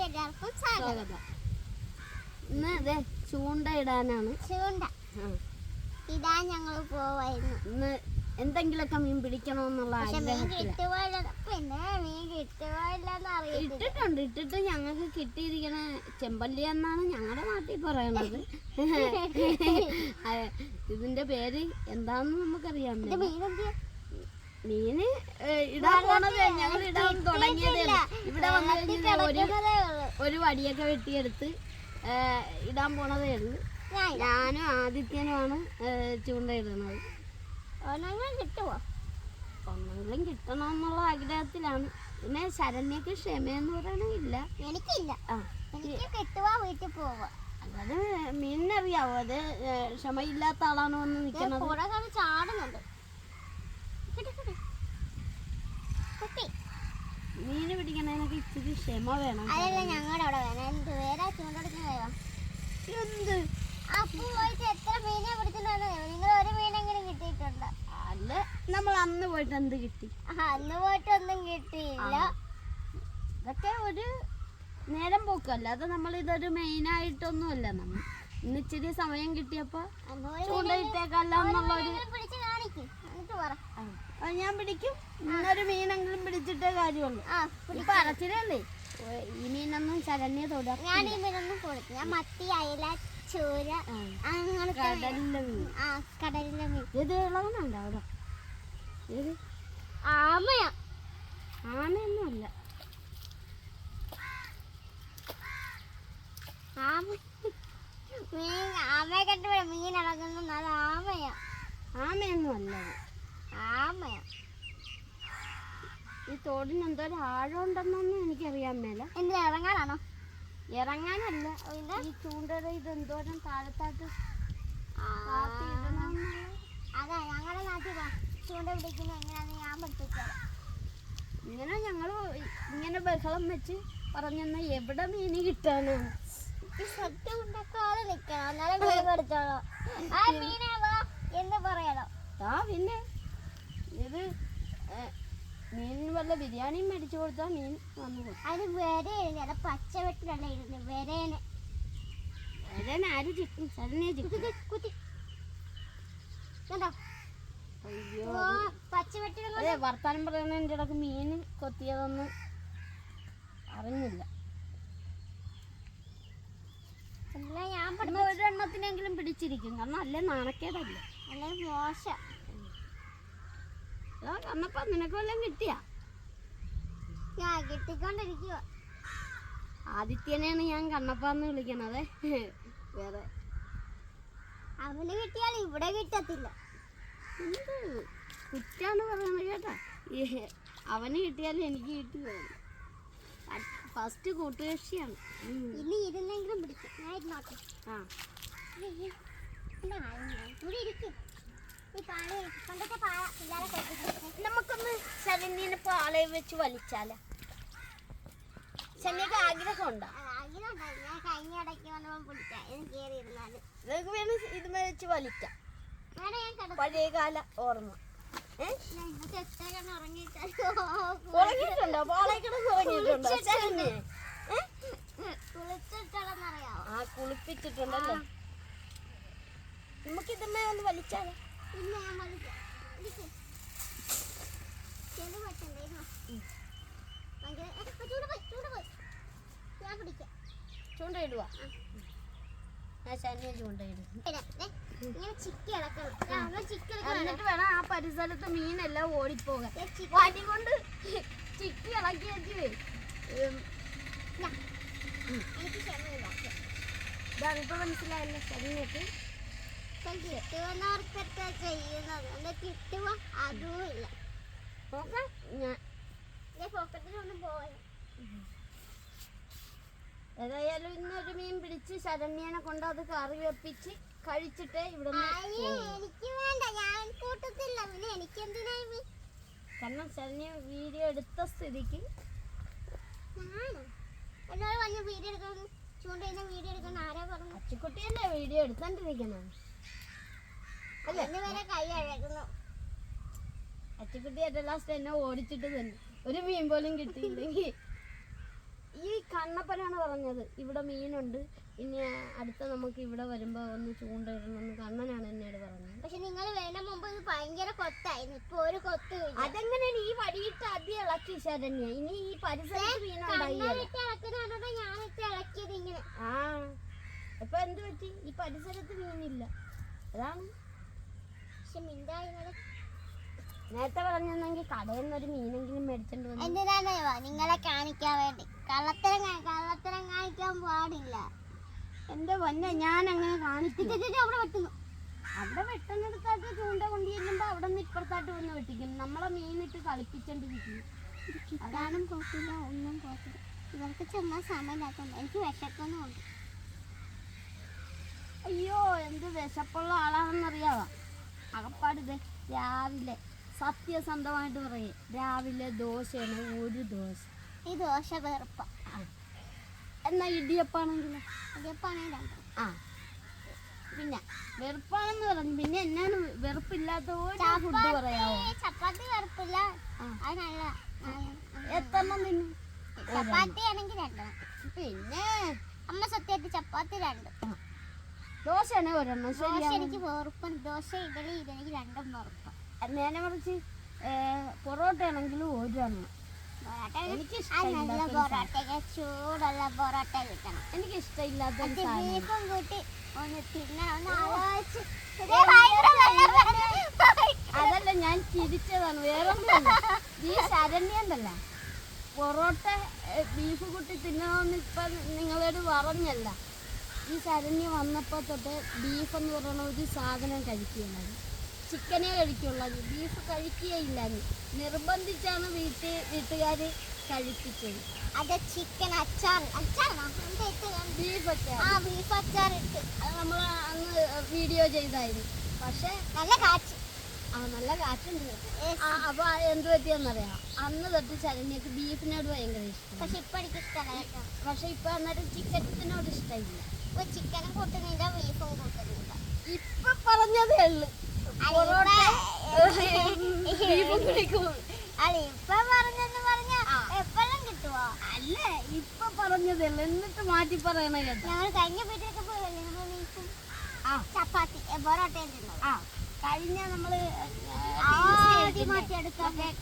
എല്ലാവർക്കും സ്വാഗതം. ഇന്ന് അതെ ചൂണ്ട ഇടാനാണ്. ചൂണ്ട. ഇടാൻ ഞങ്ങൾ പോവായിരുന്നു. ഇന്ന് എന്തെങ്കിലുമൊക്കെ മീൻ പിടിക്കണമെന്നുള്ള അറിയത്തില്ല. ഇട്ടിട്ടുണ്ട് ഇട്ടിട്ട് ഞങ്ങൾക്ക് കിട്ടിയിരിക്കണ ചെമ്പല്ലി എന്നാണ് ഞങ്ങളുടെ നാട്ടിൽ പറയണത്. ഇതിന്റെ പേര് എന്താന്ന് നമുക്കറിയാം? മീന് ഇടാൻ പോണത് ഞങ്ങൾ ഇടാൻ തുടങ്ങിയതേ ഇവിടെ വന്നു കഴിഞ്ഞാൽ ഒരു ഒരു വടിയൊക്കെ വെട്ടിയെടുത്ത് ഇടാൻ പോണതേ ഉള്ളൂ. ഞാനും ആദിത്യനുമാണ് ചൂണ്ടയിടുന്നത് ഒന്നെങ്കിലും കിട്ടുമോ ഒന്നെങ്കിലും കിട്ടണമെന്നുള്ള ആഗ്രഹത്തിലാണ്. പിന്നെ ശരണ്യക്ക് ക്ഷമയെന്ന് പറയണില്ല എനിക്കില്ല. കിട്ടുവാ വീട്ടിൽ പോവാ. അത് മീനിനറിയാവോ? അത് ക്ഷമയില്ലാത്ത ആളാണോ എന്ന് നിൽക്കുന്നത്? ചാടുന്നുണ്ട്. മീന് പിടിക്കണതിനൊക്കെ ഇച്ചിരി ക്ഷമ വേണം അതല്ല ഞങ്ങളുടെ അവിടെ വേണം. എന്ത് അപ്പൊ പോയിട്ട് എത്ര മീനെ പിടിച്ചിട്ടുണ്ടോ നിങ്ങൾ ഒരു മീനെങ്കിലും കിട്ടിയിട്ടുണ്ടോ? അല്ല നമ്മൾ അന്ന് പോയിട്ട് എന്ത് കിട്ടി? അന്ന് പോയിട്ട് ഒന്നും കിട്ടിയില്ല. ഇതൊക്കെ ഒരു നേരം പോക്കല്ല അത് നമ്മൾ ഇതൊരു മെയിനായിട്ടൊന്നുമല്ല നമ്മൾ ഇന്ന് ഇച്ചിരി സമയം കിട്ടിയപ്പോ അന്ന് ഒരു ചൂണ്ടയിട്ടേക്കല്ല എന്നുള്ളൊരു മീനെങ്കിലും ഞാൻ പിടിക്കും ഇന്നൊരു മീനെങ്കിലും പിടിച്ചിട്ടേ കാര്യമുള്ളൂ. ഇപ്പൊ അരച്ചിലല്ലേ ഈ മീനൊന്നും ചരണ്യ തൊടുക ഞാൻ ഈ മീനൊന്നും കൊടുക്കും ഞാൻ മത്തി അയല ചോര അങ്ങനെ. കടലിലെ മീൻ. ആ കടലിലെ മീൻ. ഇത് ഇളവനുണ്ടോ അവിടെ? ഇത് ആമയാ. ആമയൊന്നുമല്ല. ആമ. മീൻ ആമയെ കണ്ടുപോയ മീൻ ഇളകുന്നു അത് ആമയാ. ആമയൊന്നും അല്ല അത്. ഈ തോടിന് എന്തോ ഒരു ആഴം ഉണ്ടെന്നൊന്നും എനിക്കറിയാൻ മേല. എന്തിനാ ഇറങ്ങാനാണോ? ഇറങ്ങാനല്ല. ഈ ചൂണ്ടയുടെ ഇത് എന്തോരം താഴത്താട്ട് അതാ ഞങ്ങളുടെ നാട്ടിൽ. ചൂണ്ട പിടിക്കുന്നത് ഞാൻ ഇങ്ങനെ ഞങ്ങൾ ഇങ്ങനെ ബഹളം വെച്ച് പറഞ്ഞെന്ന എവിടെ മീന് കിട്ടാനാണ് ഉണ്ടാക്കാതെ നിൽക്കണം എന്നാലേ മീൻ പഠിച്ചോളൂ. ആ എന്ന് പറയണം. ആ പിന്നെ ഇത് മീനിന് വല്ല ബിരിയാണിയും മേടിച്ചു കൊടുത്താൽ മീൻ വന്നു അത് അതിന് അത് എഴുതി പച്ച വെട്ടിലല്ല ഇരുന്ന് വരേനെ വരേനെ ആര് ചിക്കും? കുത്തി കണ്ടോ? അയ്യോ ഓ പച്ച അതെ വർത്താനം പറയുന്നതിന്റെ ഇടയ്ക്ക് മീൻ കൊത്തിയതൊന്നും അറിഞ്ഞില്ല. ഞാൻ ഒരെണ്ണത്തിനെങ്കിലും പിടിച്ചിരിക്കും. കാരണം അല്ലേ നാണക്കേടല്ലേ? മോശം. അതാ കണ്ണപ്പ നിനക്ക് വല്ലതും കിട്ടിയാ? ഞാൻ കിട്ടിക്കൊണ്ടിരിക്കുക ആദിത്യനെയാണ് ഞാൻ കണ്ണപ്പാന്ന് വിളിക്കണത്. വേറെ. അവന് കിട്ടിയാൽ ഇവിടെ കിട്ടത്തില്ല. എന്ത്? കുറ്റാന്ന് പറയുന്നത് കേട്ടാ. അവന് കിട്ടിയാലും എനിക്ക് കിട്ടുക ഫസ്റ്റ് കൂട്ടുകക്ഷിയാണ്. ഇനി ഇരുന്നെങ്കിലും പിടിക്കും. ഞാൻ ഇരുന്നോട്ടെ. ആ. നമുക്കൊന്ന് ശരണ്യനെ പാളയെ വെച്ച് വലിച്ചാല? ശരണ്യക്ക് ആഗ്രഹം ഉണ്ടോ? ഇത് നിങ്ങൾക്ക് വേണം ഇതുമേ വെച്ച് വലിക്കാം. പഴയകാല ഓർമ്മ. ഉറങ്ങിയിട്ടുണ്ടോ? പാളയെ കിടന്ന് ഉറങ്ങിയിട്ടുണ്ടോ? ശരണ്യ? ആ കുളിപ്പിച്ചിട്ടുണ്ടല്ലേ? നമുക്ക് ഒന്ന് വലിച്ചാലോ? ഇല്ല ഞാൻ വലിക്കാം. പോയി ഞാൻ ശരണ്യ ചൂണ്ടയിടും. എന്നിട്ട് വേണം ആ പരിസരത്ത് മീനെല്ലാം ഓടിപ്പോകാൻ. വടി കൊണ്ട് ചിക്കി ഇളക്കി വെച്ച് ഇതാ. എനിക്ക് ക്ഷമയില്ല ഇതാണ് ഇപ്പൊ മനസ്സിലായല്ലോ ശരണ്യക്ക് ഇപ്പം ചെയ്യുന്നത്. ഞാൻ ദേ, പോക്കറ്റിലൊന്നും പോയി ഏതായാലും ഇന്നൊരു മീൻ പിടിച്ച് ശരണ്യനെ കൊണ്ട് അത് കറി വെപ്പിച്ച് കഴിച്ചിട്ട് ഇവിടെ എനിക്ക് വേണ്ട. ഞാൻ കൂട്ടത്തില്ല. പിന്നെ എനിക്ക് എന്തിനാ ഈ കാരണം ശരണ്യ വീഡിയോ എടുത്ത സ്ഥിതിക്ക്? എന്നോട് പറഞ്ഞ വീഡിയോ എടുക്കണം ചൂണ്ടയിന്ന് വീഡിയോ എടുക്കണം ആരാ പറഞ്ഞു അച്ചിക്കുട്ടിയല്ലേ വീഡിയോ എടുത്തോണ്ടിരിക്കുന്നത് അതിന് വരെ കൈ അഴകുന്നു അച്ചിക്കുട്ടി ഏറ്റവും ലാസ്റ്റ് എന്നെ ഓടിച്ചിട്ട് തന്നെ ഒരു മീൻ പോലും കിട്ടിയില്ലെങ്കിൽ. ഈ കണ്ണപ്പനാണ് പറഞ്ഞത്. ഇവിടെ മീനുണ്ട്. ഇനി അടുത്ത നമുക്ക് ഇവിടെ വരുമ്പോ ഒന്ന് ചൂണ്ടയിടണമെന്ന് കണ്ണനാണ് എന്നോട് പറഞ്ഞത്. പക്ഷെ നിങ്ങൾ വരുന്ന മുമ്പ് ഇത് ഭയങ്കര കൊത്തായിരുന്നു. ഇപ്പൊ ഒരു കൊത്ത്. അതെങ്ങനെയാണ് ഈ വടിയിട്ട് ആദ്യം ഇളക്കി ശരണ്യ ഇനി ഈ പരിസരത്ത് ഇളക്കുന്നതാണ് ഞാനിട്ട് ഇളക്കിയത് ഇങ്ങനെ. ആ. ഇപ്പൊ എന്ത് പറ്റി? ഈ പരിസരത്ത് മീനില്ല. അതാണ് പക്ഷെ മിണ്ടായിരുന്നത്? നേരത്തെ പറഞ്ഞെങ്കിൽ കടയിൽ നിന്ന് ഒരു മീനെങ്കിലും മേടിച്ചോണ്ട് വന്നു എന്തിനാണെന്നോ നിങ്ങളെ കാണിക്കാൻ വേണ്ടി. കള്ളത്തരം കാ- കള്ളത്തരം കാണിക്കാൻ പാടില്ല. എന്റെ പൊന്നെ ഞാൻ അങ്ങനെ കാണിച്ചിട്ട് അവിടെ വെട്ടുന്നു. അവിടെ വെട്ടുന്നിടത്തായിട്ട് ചൂണ്ട കൊണ്ടു ചെല്ലുമ്പോ അവിടെ നിന്ന് ഇപ്പുറത്തായിട്ട് വന്ന് വെട്ടിക്കും. നമ്മളെ മീനിട്ട് കളിപ്പിച്ചോണ്ടിരിക്കും. അതാണും കുഴപ്പമില്ല ഒന്നും കുഴപ്പമില്ല. ഇവർക്ക് ചെന്നാൽ സമയമില്ലാത്തതുകൊണ്ട് എനിക്ക് വിശക്കുന്നുണ്ട് അയ്യോ എന്ത് വിശപ്പുള്ള ആളാണെന്നറിയാവാ? അകപ്പാട് ഇത് രാവിലെ സത്യസന്ധമായിട്ട് പറയും. രാവിലെ ദോശയാണ് ഒരു ദോശ. ഈ ദോശ വെറുപ്പ. എന്നാ ഇടിയപ്പാണെങ്കിലോ? ഇടിയപ്പാണെങ്കിൽ ആ. പിന്നെ വെറുപ്പാണെന്ന് പറഞ്ഞു. പിന്നെ എന്നാണ് വെറുപ്പില്ലാത്ത ഫുഡ് പറയാവോ? ചപ്പാത്തി വെറുപ്പില്ല. അത് നല്ല- എത്രണ്ണം തിന്നും? ചപ്പാത്തി ആണെങ്കിൽ രണ്ടെണ്ണം. പിന്നെ അമ്മ സത്യമായിട്ട് ചപ്പാത്തി രണ്ട്. ദോശയാണ് ഒരെണ്ണം? ദോശ എനിക്ക് വെറുപ്പം ദോശ ഇഡലി ഇതെനിക്ക് രണ്ടും വെറുപ്പം നേരെ മറിച്ച് പൊറോട്ട ആണെങ്കിലും ഒരെണ്ണം നല്ല പൊറോട്ട. ചൂടുള്ള പൊറോട്ട കിട്ടണം. എനിക്ക് ഇഷ്ടമില്ലാത്ത ഒരു അത് സാധനം. ബീഫും കൂട്ടി ഒന്ന് തിന്നണം ഒന്ന് ആലോചിച്ച്. അതല്ല ഞാൻ ചിരിച്ചതാണ്. വേറെ ഈ ശരണ്യണ്ടല്ല പൊറോട്ട ബീഫ് കുട്ടി തിന്നണമെന്ന് ഇപ്പൊ നിങ്ങളോട് പറഞ്ഞല്ല. ഈ ശരണ്യ വന്നപ്പോൾ തൊട്ട് ബീഫ് എന്ന് പറയുന്ന ഒരു സാധനം കഴിക്കുന്നത് ചിക്കനെ കഴിക്കുള്ളൂ. ബീഫ് കഴിക്കുകയില്ല നിർബന്ധിച്ചാണ് വീട്ടിൽ വീട്ടുകാർ കഴിപ്പിച്ചത്. അത് ചിക്കൻ അച്ചാർ അച്ചാർ ബീഫ് അച്ചാർ? ആ ബീഫ് അച്ചാർ ഇട്ട്. അത് നമ്മൾ അന്ന് വീഡിയോ ചെയ്തായിരുന്നു. പക്ഷേ നല്ല കാച്ച് ആ നല്ല കാറ്റുണ്ട്. അപ്പൊ എന്ത് പറ്റിയെന്നറിയാം. അന്ന് തൊട്ട് ശരണ്യക്ക് ബീഫിനോട് ഭയങ്കര ഇഷ്ടം പക്ഷെ ഇപ്പൊ എനിക്ക് ഇഷ്ടമല്ല പക്ഷെ ഇപ്പൊ അന്നേരം ചിക്കനോട് ഇഷ്ടമില്ല. ഇപ്പൊ ചിക്കനും കൂട്ടുന്നില്ല ബീഫും കൂട്ടുന്നില്ല ഇപ്പൊ പറഞ്ഞതേ ഉള്ളു. പൊറോട്ട ബീഫും കഴിക്കും അല്ല ഇപ്പൊ പറഞ്ഞെന്ന് പറഞ്ഞ എപ്പോഴും കിട്ടുവോ? അല്ല ഇപ്പൊ പറഞ്ഞതേ ഉള്ളു. എന്നിട്ട് മാറ്റി പറയണ കേട്ടോ. ഞങ്ങൾ കഴിഞ്ഞ വീട്ടിലൊക്കെ പോയല്ലേ നമ്മൾ ബീഫും ആ. ചപ്പാത്തി ഏ, പൊറോട്ടയും തിന്നത്. ആ. കഴിഞ്ഞ നമ്മൾ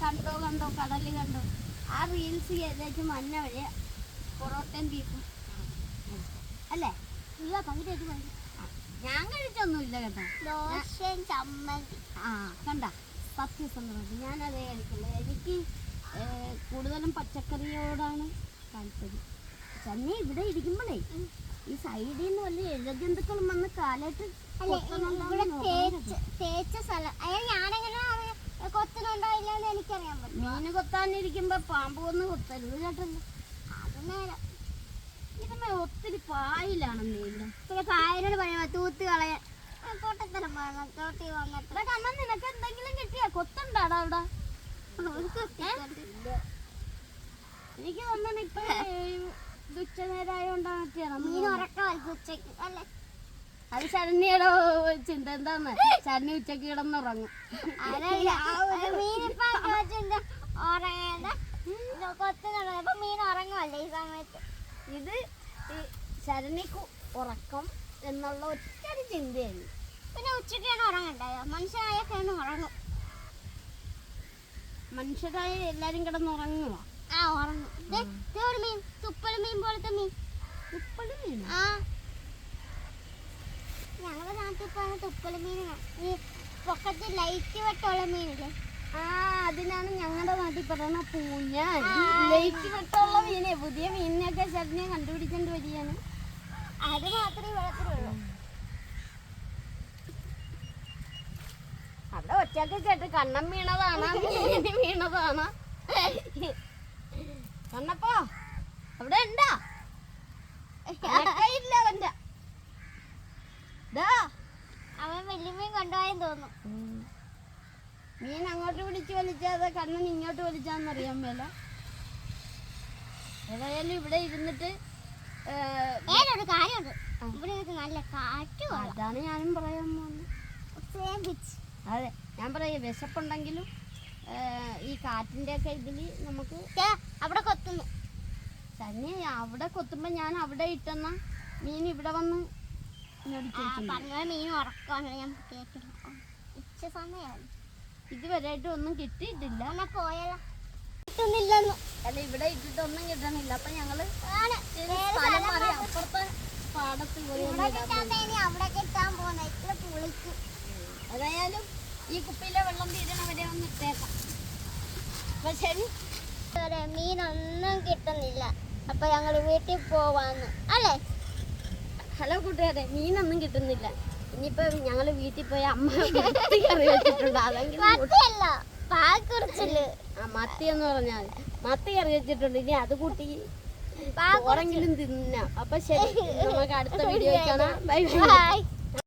കണ്ടോ കണ്ടോ കടൽ കണ്ടോ. ആ റീൽസ് ഏകദേശം മഞ്ഞ വഴി പൊറോട്ടയും ബീഫും അല്ലേ ഇല്ല പകുതി ഒരു പകുതി ഞാൻ കഴിച്ചൊന്നുമില്ല കേട്ടോ. ദോശയും ചമ്മന്തി. ആ കണ്ട സത്യസന്ധമായിട്ട് ഞാൻ അതേ കഴിക്കുള്ളൂ. എനിക്ക് കൂടുതലും പച്ചക്കറിയോടാണ് താല്പര്യം. തന്നെ ഇവിടെ ഇരിക്കുമ്പോഴേ ഈ സൈഡിൽ നിന്ന് വല്ല ഇഴജന്തുക്കളും വന്ന് ഇവിടെ തേച്ച് സ്ഥലം. ഞാനെങ്ങനെ ഇല്ലെന്ന് എനിക്കറിയാൻ പറ്റും മീന് കൊത്താനിരിക്കുമ്പോ പാമ്പ് വന്ന് കൊത്തരുത് കേട്ടല്ലോ. അത് നേരം. ഒത്തിരി പിന്നെ പറയാം തൂത്ത് കളയാൻ. തോട്ടി കണ്ണൻ നിനക്ക് എന്തെങ്കിലും കിട്ടിയാ? കൊത്തുണ്ടാടാ അവിടെ. എനിക്ക് തോന്നുന്നു ഇപ്പൊ മീൻ ഉറക്കമായിരിക്കും അല്ലേ? അത് ശരണ്യയുടെ ചിന്ത എന്താന്ന്? ശരണി ഉച്ചയ്ക്ക് കിടന്നുറങ്ങും. മീൻ ഉറങ്ങുമല്ലേ ഈ സമയത്ത്? ഇത് ഈ ശരണിക്ക് ഉറക്കം എന്നുള്ള ഒറ്റ ചിന്തയായിരുന്നു. പിന്നെ ഉച്ചയ്ക്കാണ് ഉറങ്ങണ്ടായോ മനുഷ്യരായൊക്കെയാണ് ഉറങ്ങും. മനുഷ്യരായ എല്ലാരും കിടന്ന് ഉറങ്ങുമോ ആ ഉറങ്ങും. ഒരു മീൻ. തുപ്പൽ മീൻ പോലത്തെ മീൻ. ഇപ്പോഴും മീൻ ആ. ഞങ്ങളുടെ നാട്ടിൽ പോയ തുപ്പൽ മീൻ ഈ പൊക്കത്ത് ലൈറ്റ് വെട്ടുള്ള മീനില്ലേ? അതിനാണ് ഞങ്ങളുടെ നാട്ടിൽ പറയുന്ന പൂഞ്ഞാൻ ആ. ലൈറ്റ് വെട്ടമുള്ള മീനെ. പുതിയ മീനിനെയൊക്കെ ശരണ്യ കണ്ടുപിടിക്കേണ്ടി വരികയാണ്. അത് മാത്രമേ വെള്ളത്തിലുള്ളൂ അവിടെ ഒറ്റയ്ക്ക് കേട്ട് കണ്ണം വീണതാണ് വീണതാണ്. കണ്ണപ്പോ അവിടെ ഉണ്ടാ ഇല്ല അവന്റെ. അവൻ വലിയ മീൻ കൊണ്ടുപോയെന്ന് തോന്നുന്നു. മീൻ അങ്ങോട്ട് പിടിച്ച് വലിച്ചാതെ കണ്ണൻ ഇങ്ങോട്ട് വലിച്ചാന്നറിയാൻ മേല. ഏതായാലും ഇവിടെ ഇരുന്നിട്ട് ഏ, ഏതൊരു കാര്യമുണ്ട്. ഇവിടെ ഇരുന്ന് നല്ല കാറ്റ് അതാണ് ഞാനും പറയാൻ പോകുന്നത്. അതെ ഞാൻ പറയാം വിശപ്പുണ്ടെങ്കിലും ഈ കാറ്റിന്റെ ഒക്കെ ഇതിൽ നമുക്ക് അവിടെ കൊത്തുന്നു. തന്നെ അവിടെ കൊത്തുമ്പോ ഞാൻ അവിടെ ഇട്ടെന്ന മീൻ ഇവിടെ വന്ന്. പറഞ്ഞ മീൻ ഉറക്കാണ് ഞാൻ കേട്ടില്ല. ഉച്ച സമയമാണ്. ഇതുവരെയായിട്ട് ഒന്നും കിട്ടിയിട്ടില്ല. കിട്ടുന്നില്ലെന്നു അല്ല ഇവിടെ ഇട്ടിട്ടൊന്നും കിട്ടണില്ല. അപ്പൊ ഞങ്ങൾ സ്ഥലം മാറി അപ്പുറത്തെ പാടത്ത് പോയി ഏതായാലും ഈ കുപ്പിയിലെ വെള്ളം തീരണ വരെ ഒന്ന് ഇട്ടേക്കാം. ഇവിടെ മീനൊന്നും കിട്ടുന്നില്ല. അപ്പൊ ഞങ്ങൾ വീട്ടിൽ പോവാന്ന്. അല്ലേ? ഹലോ കൂട്ടുകാരെ മീനൊന്നും കിട്ടുന്നില്ല. ഇനിയിപ്പോ ഞങ്ങൾ വീട്ടിൽ പോയി അമ്മ മത്തി കറി വെച്ചിട്ടുണ്ട്. അതെങ്കിലും മത്തിയല്ല പാക്കുറിച്ചിൽ ആ മത്തി എന്ന് പറഞ്ഞാൽ മത്തി കറി വെച്ചിട്ടുണ്ട്. ഇനി അത് കൂട്ടി ചോറെങ്കിലും തിന്നാം. അപ്പൊ ശരി നമുക്ക് അടുത്ത വീഡിയോ കാണാം. ബൈ. ബൈ.